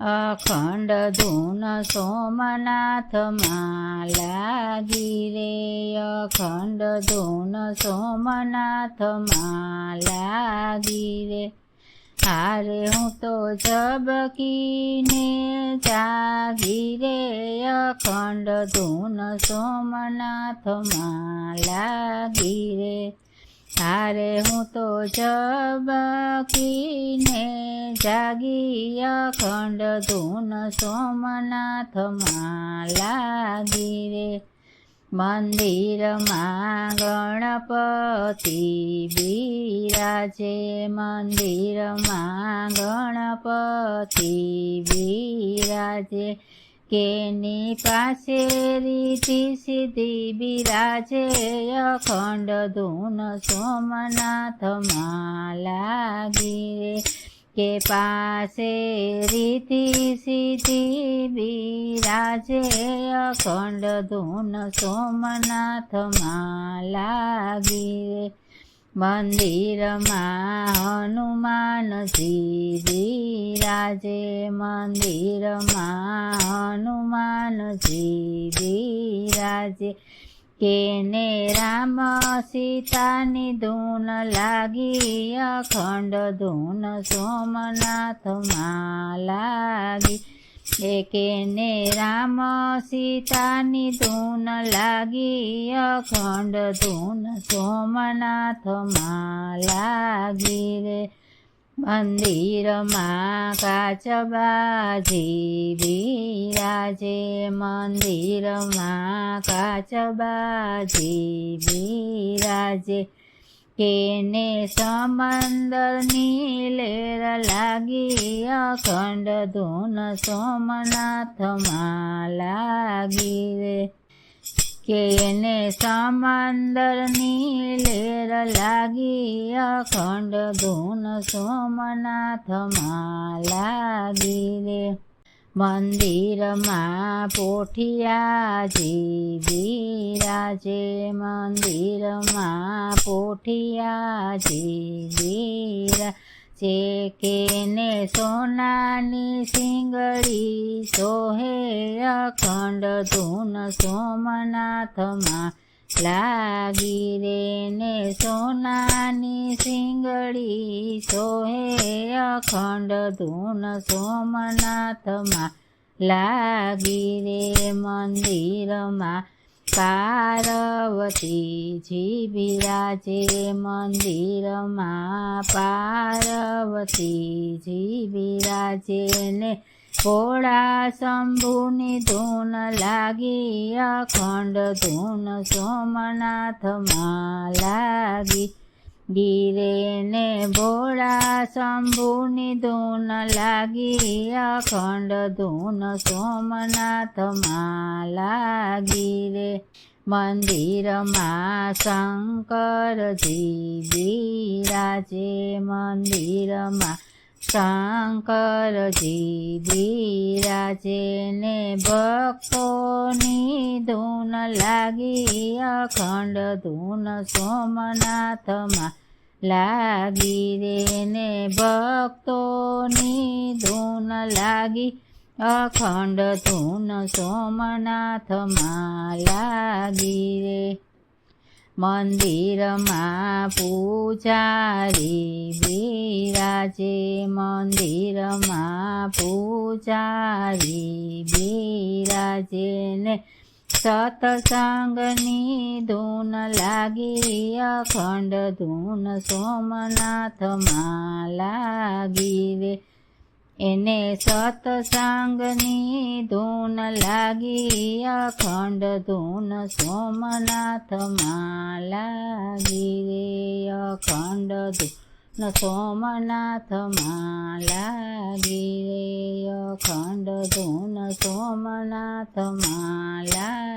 અખંડ ધૂન સોમનાથ લાગી રે. અખંડ ધૂન સોમનાથ લાગી રે. હારે હું તો ઝબકીને જાગી રે. અખંડ ધૂન સોમનાથ લાગી રે. હારે હું તો જબકીને જાગી અખંડ ધૂન સોમનાથમાં લાગી રે. મંદિરમાં ગણપતિ બિરાજે, મંદિરમાં ગણપતિ બિરાજે. કેની પાસે રીતિ સિદ્ધિ બિરાજે અખંડ ધૂન સોમનાથમાં લાગી રે. કે પાસે રીતિ સિદ્ધિ બિરાજે અખંડ ધૂન સોમનાથમાં લાગી રે. મંદિરમાં હનુમાનજી શિરાજે મંદિરમાં હનુમાનજી બિરાજે કેને રામ સીતાની ધૂન લાગી અખંડ ધૂન સોમનાથમાં લાગી એકેને રામ સીતાની ધૂન લાગી, અખંડ ધૂન સોમનાથમાં લાગી રે. મંદિરમાં કાચબાજી બિરાજે, મંદિરમાં કાચબાજી બિરાજે. કેને સમંદરની લેર લાગી, અખંડ ધૂન સોમનાથમાં લાગી રે. કેને સમંદરની લેર લાગી, અખંડ ધૂન સોમનાથમાં લાગી રે. મંદિરમાં પોઠિયાજી બિરાજે મંદિરમાં પોઠિયાજી બિરાજે. કેને સોનાની સિંગડી સોહે અખંડ ધૂન સોમનાથમાં લાગી રે ને સોનાની સિંગડી સોહે અખંડ ધૂન સોમનાથમાં. લાગી રે મંદિરમાં પાર્વતીજી બિરાજે મંદિરમાં. પાર્વતીજી બિરાજે ને ભોળા શંભુની ધૂન લાગી અખંડ ધૂન સોમનાથમાં લાગી ગીરે ને ભોળા શંભુની ધૂન લાગી અખંડ ધૂન સોમનાથમાં લાગી રે મંદિરમાં શંકરજી બિરાજે મંદિરમાં શંકરજી બિરાજે ભક્તોની ધૂન લાગી, અખંડ ધૂન સોમનાથમાં લાગી રે ને ભક્તોની ધૂન લાગી, અખંડ ધૂન સોમનાથમાં લાગી રે. मन्दिरमा पुजारी बिराजे मन्दिरमा पुजारी बिराजे नै सतसङ्गनी धुन लागि अखण्ड धुन सोमनाथमा लागि रे એને સતસંગની ધૂન લાગી, અખંડ ધૂન સોમનાથમાં લાગી રે. અખંડ ધૂન સોમનાથમાં લાગી રે. અખંડ ધૂન સોમનાથમાં લાગી